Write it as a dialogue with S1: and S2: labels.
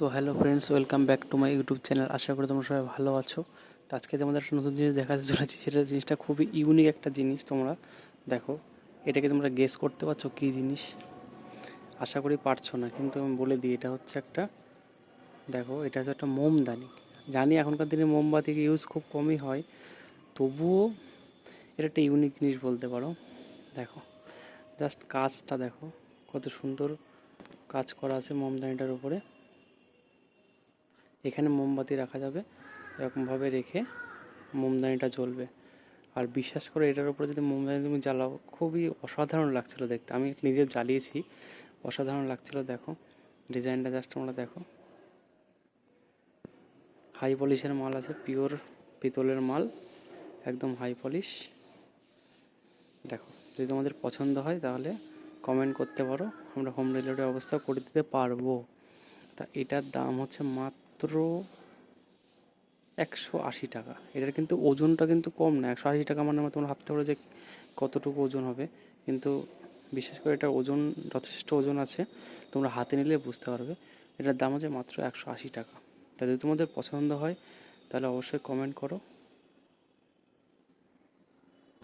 S1: তো hello friends welcome back to my YouTube channel আশা করি তোমরা সবাই ভালো আছো। তো আজকে তোমাদের একটা নতুন জিনিস দেখাতে চলেছি। সেটা জিনিসটা খুবই ইউনিক একটা জিনিস তোমরা। দেখো, এটাকে তোমরা গেস করতে পারছ কী জিনিস? আশা করি পারছ না, কিন্তু আমি বলে দিই, এটা হচ্ছে একটা, দেখো, এটা হচ্ছে একটা মোমদানি। জানি এখনকার দিনে মোমবাতি ইউজ খুব কমই হয়, তবুও এটা একটা ইউনিক জিনিস বলতে পারো। দেখো জাস্ট কাজটা দেখো, কত সুন্দর কাজ করা আছে মোমদানিটার উপরে। এখানে মোমবাতি রাখা যাবে। এরকমভাবে রেখে মোমদানিটা জ্বলবে। আর বিশ্বাস করে, এটার উপরে যদি মোমদানি তুমি জ্বালাও, খুবই অসাধারণ লাগছিল দেখতে। আমি নিজে জ্বালিয়েছি, অসাধারণ লাগছিল, দেখো। ডিজাইনটা জাস্ট তোমরা দেখো। হাই পলিশের মাল আছে পিওর পিতলের মাল, একদম হাই পলিশ দেখো, যদি তোমাদের পছন্দ হয় তাহলে কমেন্ট করতে পারো। আমরা হোম ডেলিভারি ব্যবস্থা করে দিতে পারব। তা এটার দাম হচ্ছে মাত্র একশো আশি টাকা। এটার কিন্তু ওজনটা কিন্তু কম না, একশো আশি টাকা মানে তোমরা ভাবতে পারো যে কতটুকু ওজন হবে। কিন্তু বিশেষ করে এটার ওজন, যথেষ্ট ওজন আছে, তোমরা হাতে নিলে বুঝতে পারবে। এটার দাম আছে মাত্র একশো আশি টাকা। তা যদি তোমাদের পছন্দ হয়, তাহলে অবশ্যই কমেন্ট করো।